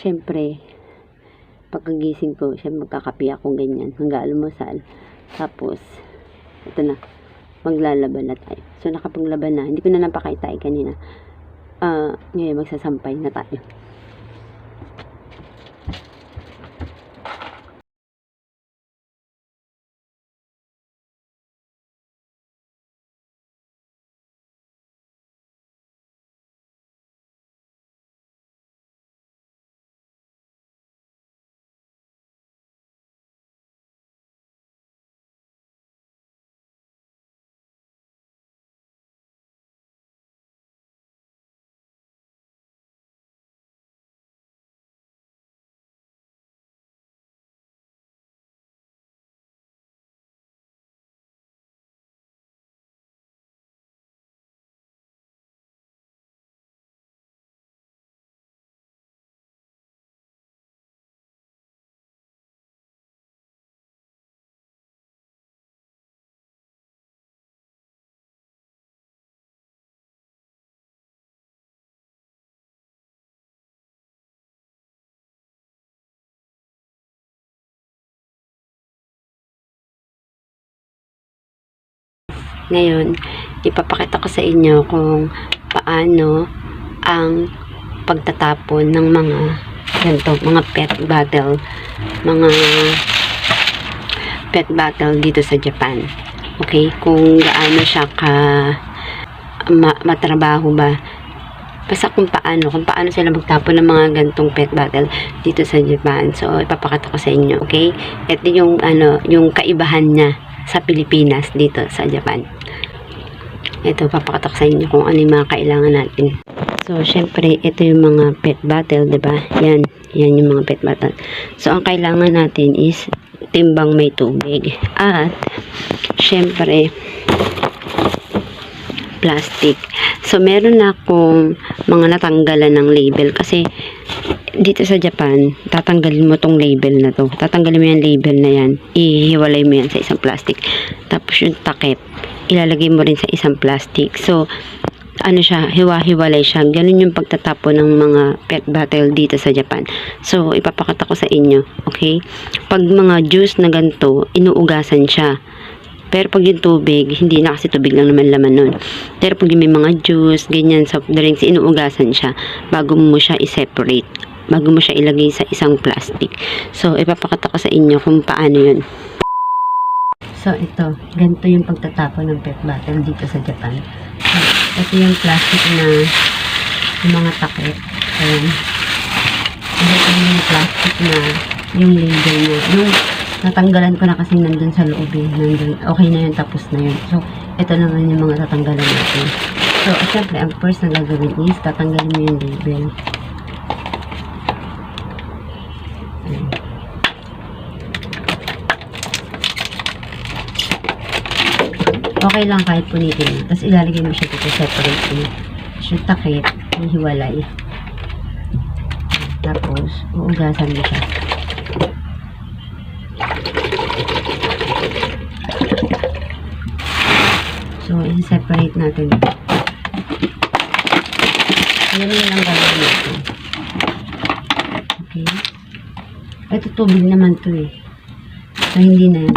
syempre, pagkagising ko, syempre magkakapi ako ganyan, mag-aalmusal. Tapos, ito na, maglalaban na tayo. So, nakapaglaban na. Hindi ko na napakaitay kanina. Ah, ngayon, magsasampay na tayo. Ngayon, ipapakita ko sa inyo kung paano ang pagtatapon ng mga ganito, mga pet bottle, mga pet bottle dito sa Japan. Okay? Kung gaano siya ka ma- matrabaho ba basta kung paano, kung paano sila magtapon ng mga gantong pet bottle dito sa Japan. So, ipapakita ko sa inyo, okay? Ito yung, ano, yung kaibahan niya sa Pilipinas dito sa Japan. Ito, papakita ko sa inyo kung ano yung mga kailangan natin. So, syempre, ito yung mga pet bottle, ba? Yan, yan yung mga pet bottle. So, ang kailangan natin is timbang may tubig. At, syempre, plastic. So, meron akong mga natanggalan ng label kasi dito sa Japan, tatanggalin mo tong label na to. Tatanggalin mo yung label na yan. Ihiwalay mo yan sa isang plastic. Tapos yung takip, ilalagay mo rin sa isang plastic. So, ano siya, hiwa-hiwalay siya. Ganun yung pagtatapon ng mga pet bottle dito sa Japan. So, ipapakita ko sa inyo. Okay? Pag mga juice na ganito, inuugasan siya. Pero pag yung tubig, hindi na kasi tubig lang naman laman nun. Pero pag yung may mga juice, ganyan, soft drinks, inuugasan siya bago mo siya i-separate. Bago mo siya ilagay sa isang plastic. So, ipapakita ko sa inyo kung paano yun. So, ito. Ganito yung pagtatapon ng pet bottle dito sa Japan. So, ito yung plastic na yung mga takip. Ayan. Ito yung plastic na yung label niya. Yung natanggalan ko na kasi nandun sa loob eh. Nandun. Okay na yun, tapos na yun. So, ito naman yung mga tatanggalan natin. So, syempre, ang first na gagawin is tatanggalin mo yung label. Ayan. Okay lang kahit punitin. Tapos ilalagay mo siya dito separate mo. Yung takip, hihiwalay. Tapos, uugasan mo siya. So, i-separate natin. Ganun lang gagawin natin. Okay. Ito tubig naman to eh. So, hindi na yan.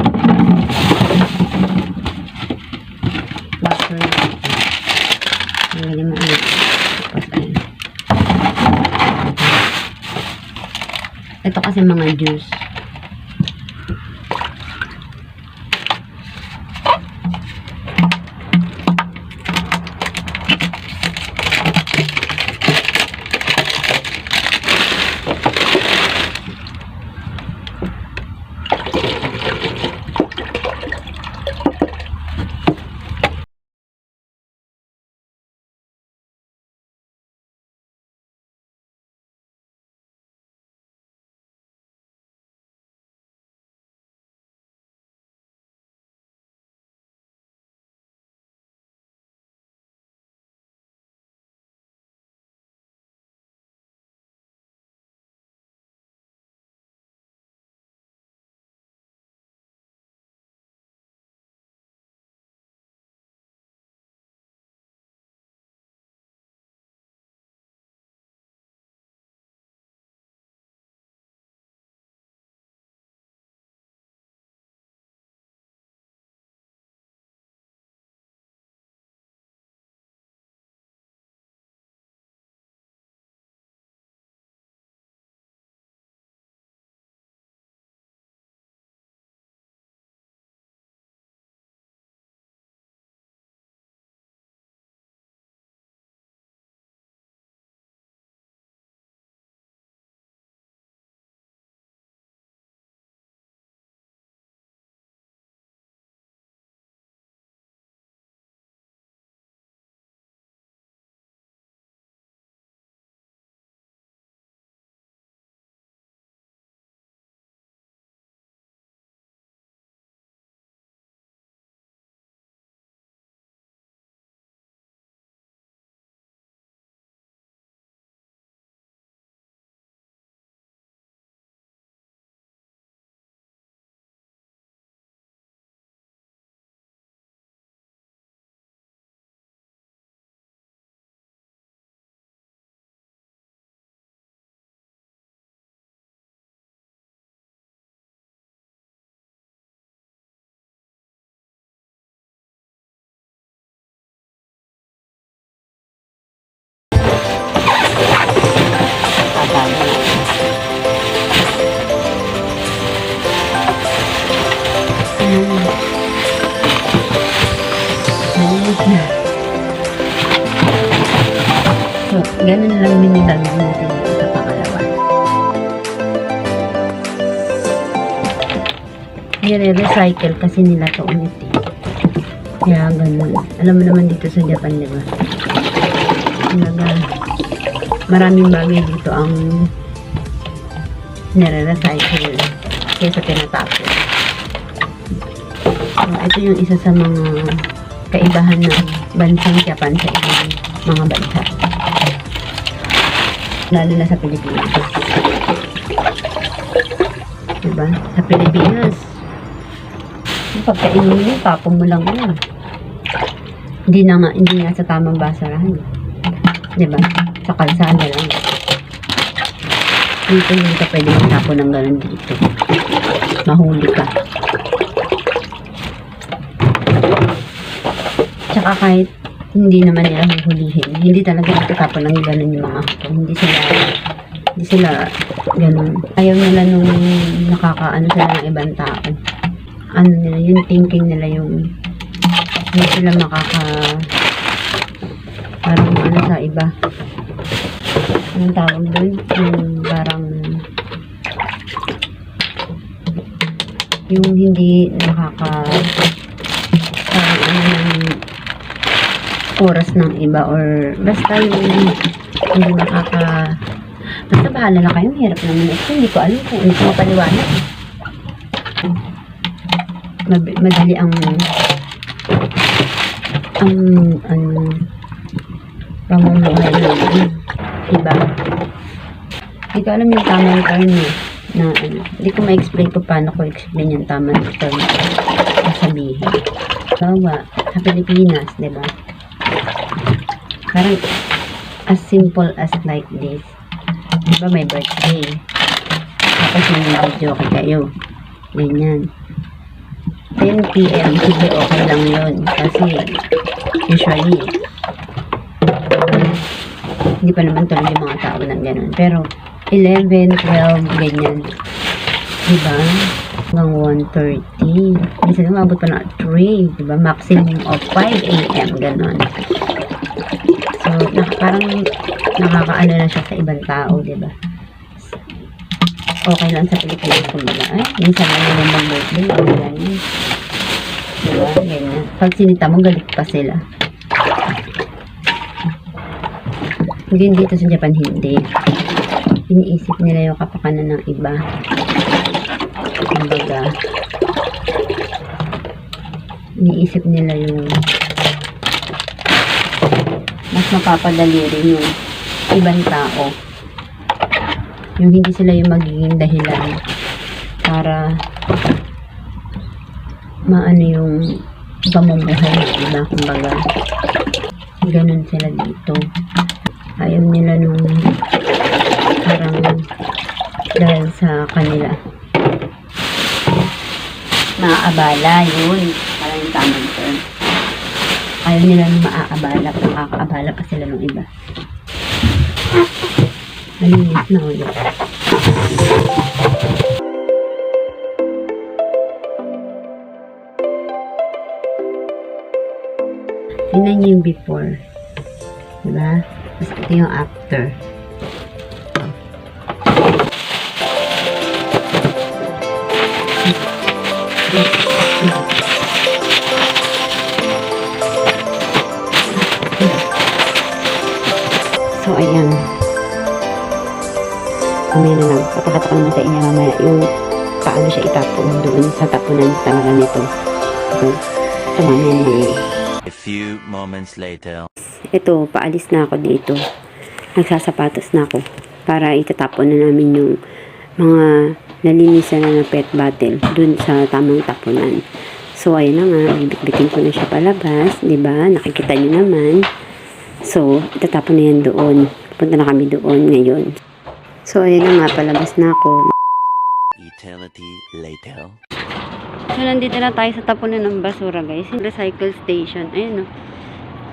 Water natin. Tanggalin mo ulit. Tapos, ayun. Ito kasi mga juice. Ganun lang minilagay natin dito sa pangalawa. Nire-recycle kasi nila to ulit eh. Kaya ganun. Alam mo naman dito sa Japan, di ba? Talaga, maraming bagay dito ang nire-recycle kaysa tinatapon. So, ito yung isa sa mga kaibahan ng bansang Japan sa ibang mga bansa. Lalo na sa Pilipinas. Diba? Sa Pilipinas, yung pagkainin mo, tapon mo lang yun. Hindi na nga, hindi nga sa tamang basurahan. Diba? Sa kalsada lang. Dito hindi ka pwede magtapon ng ganun dito. Mahuli ka. Tsaka kahit hindi naman nila huhulihin, hindi talaga magtatapon ng ganun yung mga hapon. Hindi sila, hindi sila ganun. Ayaw nila nung nakakaano sila ng ibang tao. Ano nila, yung thinking nila yung hindi sila makaka parang ano sa iba. Anong tawag doon? Yung parang yung hindi nakaka parang ano ng oras ng iba or basta yung hindi nakaka basta bahala na kayo hirap naman ito hindi ko alam kung hindi ko mapaliwanag. Madali ang ang ang pamumuhay ng iba. Hindi ko alam yung tamang term eh na ano, hindi ko ma-explain kung paano ko explain yung tamang term sabihin. Bawa, sa Pilipinas, di ba? Parang as simple as like this. Di ba may birthday? Tapos may video kay kayo. Ganyan. 10 p.m. Sige, okay lang yun. Kasi, usually, hindi pa naman tuloy yung mga tao ng ganun. Pero, 11, 12, ganyan. Diba? Hanggang 1.30. Minsan umabot pa na 3. Diba? Maximum of 5 a.m. Ganon. So, na, parang nakakaano na siya sa ibang tao, diba? Okay lang sa Pilipinas kumbaga. Ay, minsan lang naman mag-birthday. Ang ganyan. Diba? Ganyan. Pag sinita mo, galit pa sila. Hindi dito sa Japan, hindi. Iniisip nila yung kapakanan ng iba. Kumbaga, iniisip nila yung mapapadali rin yung ibang tao. Yung hindi sila yung magiging dahilan para maano yung pamumuhay ng iba. Kumbaga, ganun sila dito. Ayaw nila nung parang dahil sa kanila maaabala yun parang tamang term ayaw nila maaabala nakakaabala pa sila ng iba. Malinis na ulit. Tingnan niyo yung before. Diba? Tapos ito yung after Na lang. Papakita ko naman sa inyo mamaya yung paano siya itapon doon sa tapunan talaga nito. So, na lang. A few moments later. Ito, paalis na ako dito. Nagsasapatos na ako para itatapon na namin yung mga nalinisan na ng pet bottle dun sa tamang tapunan. So, ayun na nga, bibitbitin ko na siya palabas, ba? Nakikita niyo naman. So, itatapon na yan doon. Punta na kami doon ngayon. So, ayun na nga, palabas na ako. Eternity later. So, nandito na tayo sa tapunan ng basura, guys. Recycle station. Ayun, no.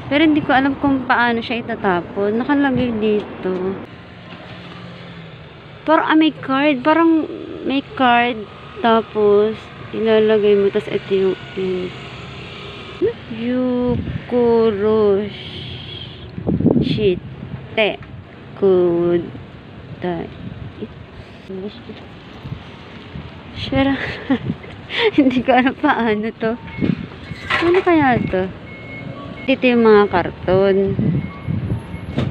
Pero hindi ko alam kung paano siya itatapon. Nakalagay dito. Parang ah, may card. Parang may card. Tapos, ilalagay mo. Tapos, ito yung, yung, yung kuroshite kudai. Shara. Hindi ko alam paano to. Ano kaya to? Dito yung mga karton.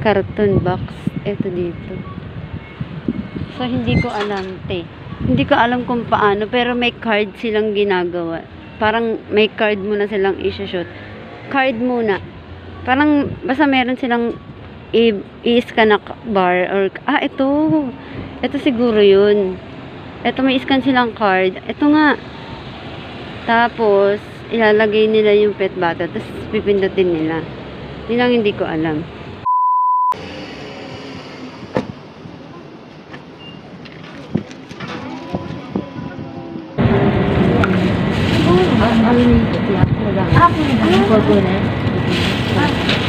Carton box. Ito dito. So, hindi ko alam, te. Hindi ko alam kung paano, pero may card silang ginagawa. Parang may card muna silang i-shoot. Card muna. Parang, basta meron silang i-scan na bar or, ah, ito. Ito siguro yun. Ito may scan silang card. Ito nga. Tapos, ilalagay nila yung pet bata. Tapos, pipindutin nila. Yun lang hindi ko alam. Ah,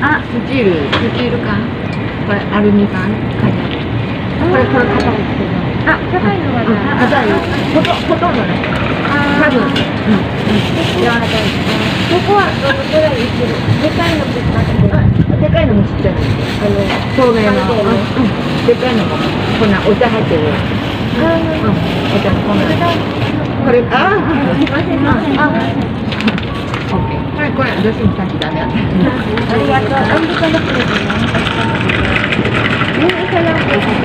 スチール、スチール缶。これアルミ缶。これ、これ硬いですけど。あ、硬いのはあ、硬いの。ほと、ほとんどね。多分。うん。うん。柔らかいです。ここはどのくらいいける？でかいのぶっかけて。でかいのもちっちゃい。あの、透明の。でかいのも、こんなお茶入ってる。うん。お茶、こんな。これ、あ、すいません。あ、オ ッケー。これ、これ、女子に先だね。ありがとう。ありがとう。 Yung isa lang po.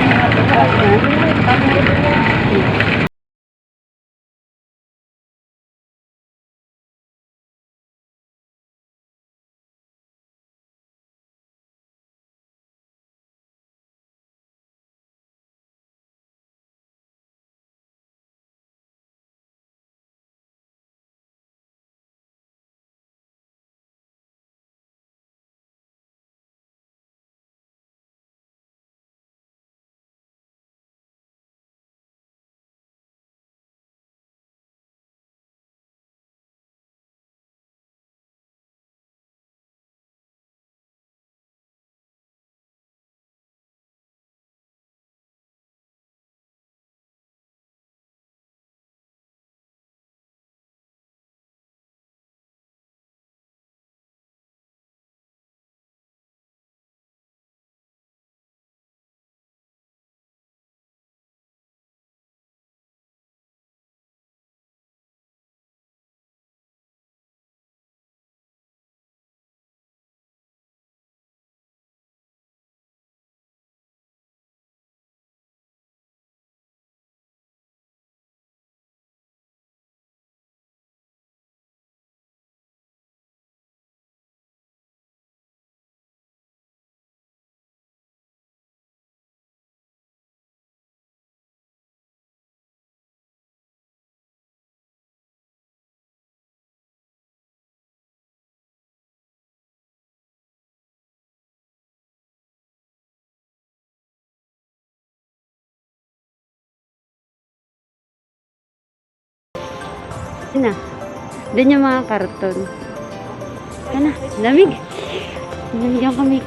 Yun na. Doon yung mga karton. Yan na. Lamig. Lamig ang kamay.